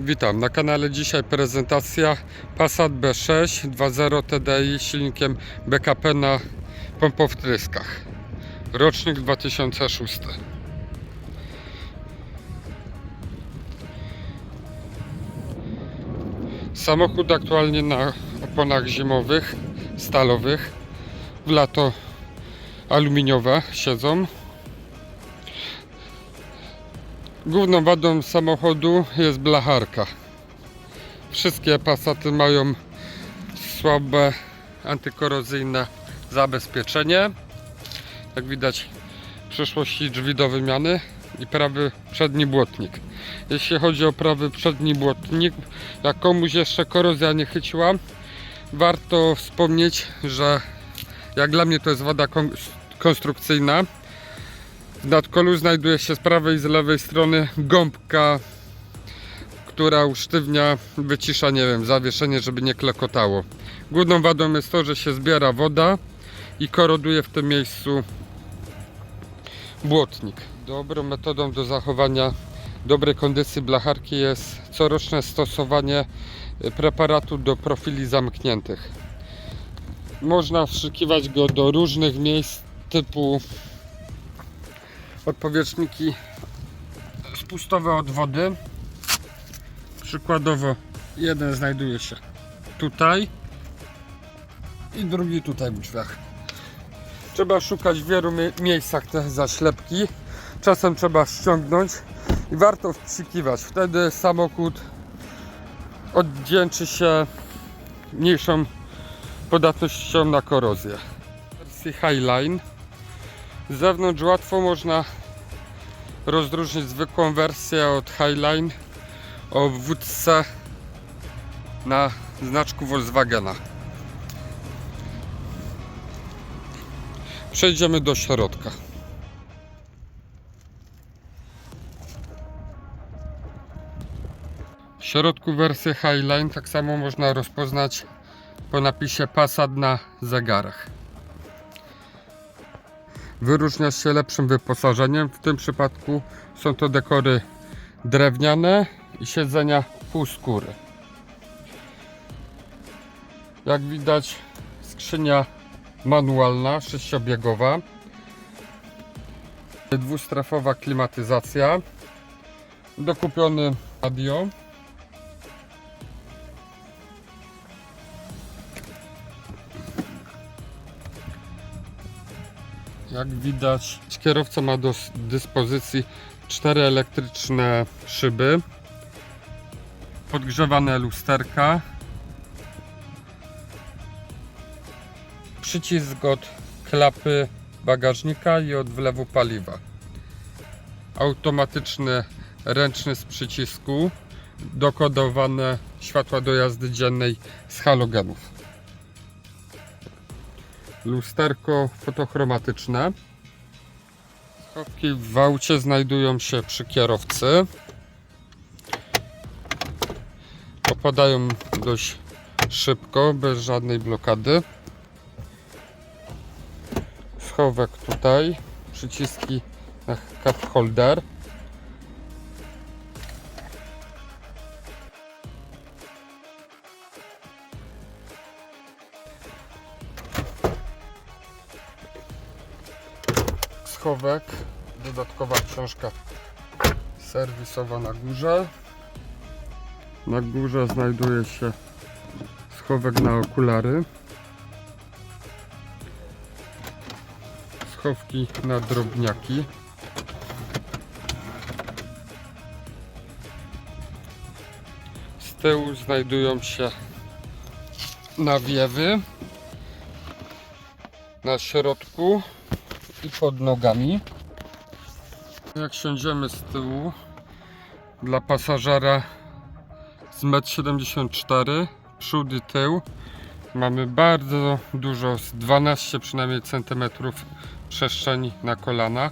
Witam, na kanale dzisiaj prezentacja Passat B6 2.0 TDI silnikiem BKP na pompowtryskach. Rocznik 2006. Samochód aktualnie na oponach zimowych, stalowych. W lato aluminiowe siedzą. Główną wadą samochodu jest blacharka. Wszystkie Passaty mają słabe antykorozyjne zabezpieczenie. Jak widać w przyszłości drzwi do wymiany i prawy przedni błotnik. Jeśli chodzi o prawy przedni błotnik, jak komuś jeszcze korozja nie chyciła, warto wspomnieć, że jak dla mnie to jest wada kon- konstrukcyjna, w nadkolu znajduje się z prawej i z lewej strony gąbka, która usztywnia, wycisza, nie wiem, zawieszenie, żeby nie klekotało. Główną wadą jest to, że się zbiera woda i koroduje w tym miejscu błotnik. Dobrą metodą do zachowania dobrej kondycji blacharki jest coroczne stosowanie preparatu do profili zamkniętych. Można wszykiwać go do różnych miejsc typu odpowietrzniki spustowe od wody. Przykładowo jeden znajduje się tutaj i drugi tutaj w drzwiach. Trzeba szukać w wielu mie- miejscach te zaślepki. Czasem trzeba ściągnąć i warto wstrzykiwać. Wtedy samochód oddzięczy się mniejszą podatnością na korozję. W wersji Highline z zewnątrz łatwo można rozróżnić zwykłą wersję od Highline o wódce na znaczku Volkswagena. Przejdziemy do środka. W środku wersji Highline tak samo można rozpoznać po napisie Passat na zegarach. Wyróżnia się lepszym wyposażeniem. W tym przypadku są to dekory drewniane i siedzenia półskóry. Jak widać skrzynia manualna, sześciobiegowa. Dwustrefowa klimatyzacja. Dokupiony radio. Jak widać, kierowca ma do dyspozycji cztery elektryczne szyby, podgrzewane lusterka, przycisk od klapy bagażnika i od wlewu paliwa, automatyczny ręczny z przycisku, dokodowane światła do jazdy dziennej z halogenów lusterko fotochromatyczne. Schowki w aucie znajdują się przy kierowcy. Opadają dość szybko, bez żadnej blokady. Schowek tutaj, przyciski na cup holder. Dodatkowa książka serwisowa na górze. Na górze znajduje się schowek na okulary. Schowki na drobniaki. Z tyłu znajdują się nawiewy. Na środku i pod nogami. Jak siądziemy z tyłu dla pasażera z 1,74 m, przód i tył, mamy bardzo dużo, z 12 przynajmniej centymetrów przestrzeni na kolana.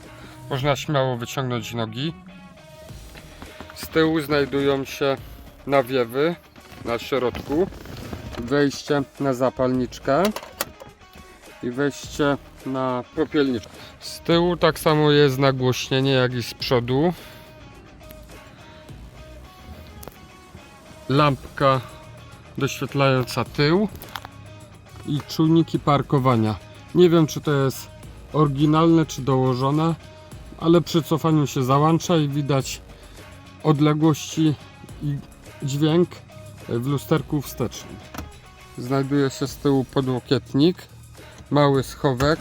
Można śmiało wyciągnąć nogi. Z tyłu znajdują się nawiewy na środku, wejście na zapalniczkę i wejście na popielniczkę. Z tyłu tak samo jest nagłośnienie jak i z przodu. lampka doświetlająca tył i czujniki parkowania. Nie wiem czy to jest oryginalne czy dołożone, ale przy cofaniu się załącza i widać odległości i dźwięk w lusterku wstecznym. Znajduje się z tyłu podłokietnik, mały schowek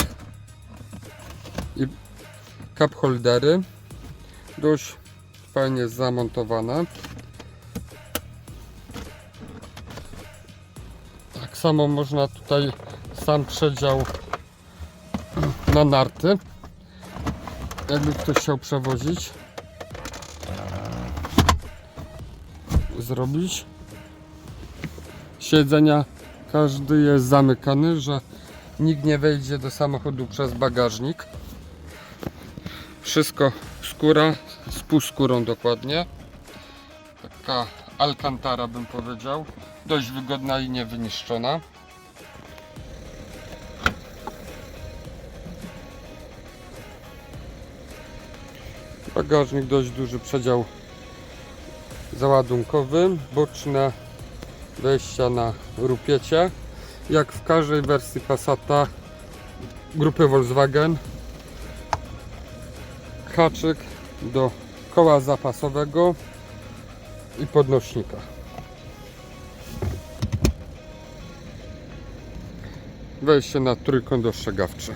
i cup holdery. Dość fajnie zamontowane. Tak samo można tutaj sam przedział na narty. Jakby ktoś chciał przewozić. Zrobić. Siedzenia każdy jest zamykany, że nikt nie wejdzie do samochodu przez bagażnik. Wszystko skóra, z półskórą dokładnie. Taka alcantara bym powiedział. Dość wygodna i niewyniszczona. Bagażnik dość duży przedział załadunkowy, boczne wejścia na rupiecie. Jak w każdej wersji Passata grupy Volkswagen haczyk do koła zapasowego i podnośnika. Wejście na trójkąt ostrzegawczy.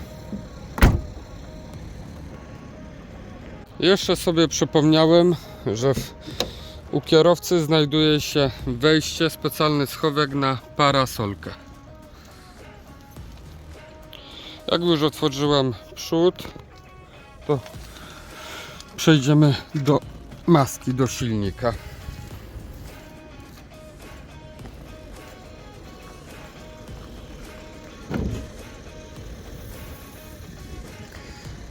Jeszcze sobie przypomniałem, że w, u kierowcy znajduje się wejście, specjalny schowek na parasolkę. Jak już otworzyłem przód, to przejdziemy do maski, do silnika.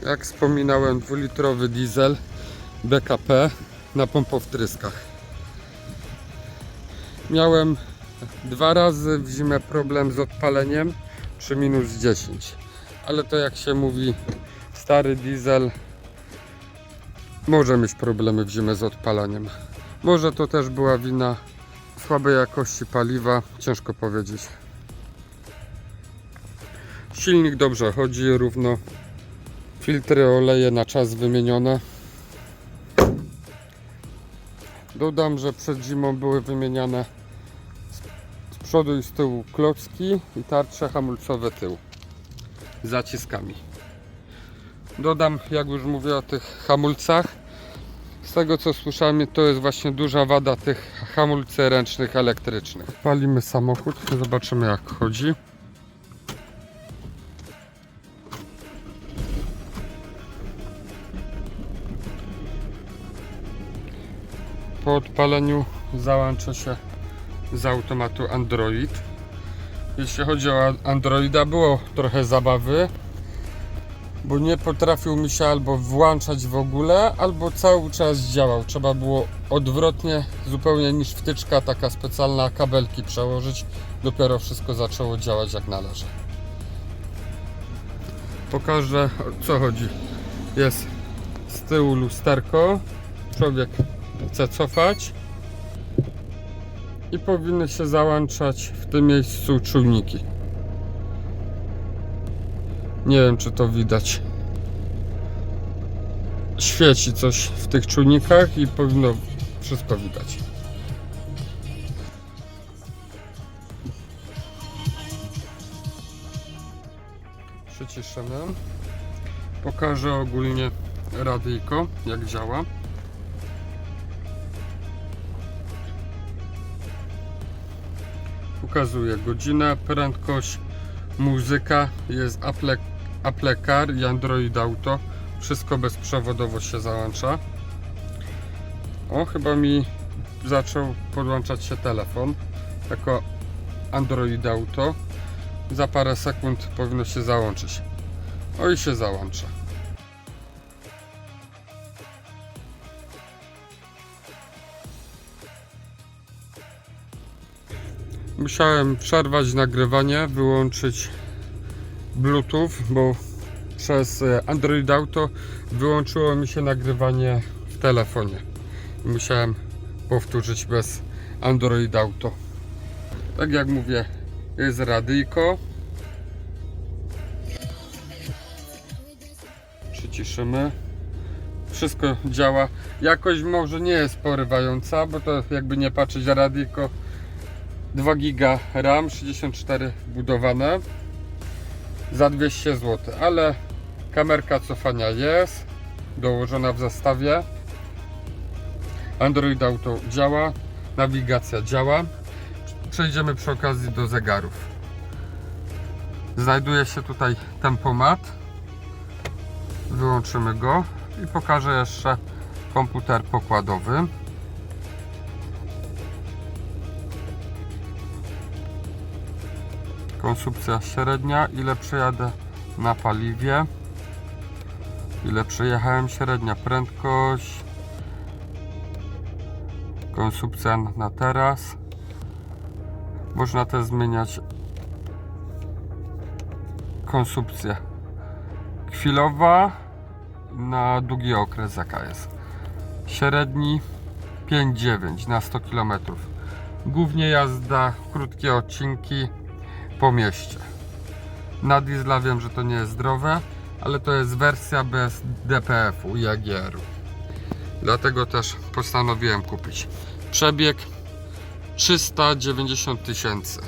Jak wspominałem, dwulitrowy diesel BKP na pompowtryskach. Miałem dwa razy w zimę problem z odpaleniem przy minus 10. Ale to jak się mówi, stary diesel może mieć problemy w zimę z odpalaniem. Może to też była wina słabej jakości paliwa, ciężko powiedzieć. Silnik dobrze chodzi, równo. Filtry oleje na czas wymienione. Dodam, że przed zimą były wymieniane z- przodu i z tyłu klocki i tarcze hamulcowe tył zaciskami. Dodam, jak już mówię o tych hamulcach, z tego co słyszałem, to jest właśnie duża wada tych hamulcy ręcznych elektrycznych. Palimy samochód, zobaczymy jak chodzi. Po odpaleniu załącza się z automatu Android. Jeśli chodzi o Androida, było trochę zabawy, bo nie potrafił mi się albo włączać w ogóle, albo cały czas działał. Trzeba było odwrotnie, zupełnie niż wtyczka, taka specjalna kabelki przełożyć. Dopiero wszystko zaczęło działać jak należy. Pokażę o co chodzi. Jest z tyłu lusterko. Człowiek chce cofać i powinny się załączać w tym miejscu czujniki. Nie wiem, czy to widać. Świeci coś w tych czujnikach i powinno wszystko widać. Przyciszymy. Pokażę ogólnie radyjko, jak działa. Pokazuje godzinę, prędkość, muzyka, jest Apple, Apple Car i Android Auto. Wszystko bezprzewodowo się załącza. O, chyba mi zaczął podłączać się telefon jako Android Auto. Za parę sekund powinno się załączyć. O i się załącza. Musiałem przerwać nagrywanie, wyłączyć Bluetooth, bo przez e, Android Auto wyłączyło mi się nagrywanie w telefonie. Musiałem powtórzyć bez Android Auto. Tak jak mówię, jest radyjko. Przyciszymy. Wszystko działa. Jakość może nie jest porywająca, bo to jakby nie patrzeć radyjko 2 giga RAM, 64 budowane za 200 zł, ale kamerka cofania jest dołożona w zestawie. Android Auto działa, nawigacja działa. Przejdziemy przy okazji do zegarów. Znajduje się tutaj tempomat. Wyłączymy go i pokażę jeszcze komputer pokładowy. Konsumpcja średnia, ile przejadę na paliwie, ile przejechałem, średnia prędkość, konsumpcja na teraz. Można też zmieniać konsumpcję chwilowa na długi okres jaka jest. Średni 5,9 na 100 km. Głównie jazda, krótkie odcinki po mieście. Na diesla wiem, że to nie jest zdrowe, ale to jest wersja bez DPF-u i AGR-u. Dlatego też postanowiłem kupić. Przebieg 390 tysięcy.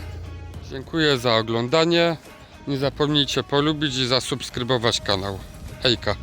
Dziękuję za oglądanie. Nie zapomnijcie polubić i zasubskrybować kanał. Hejka.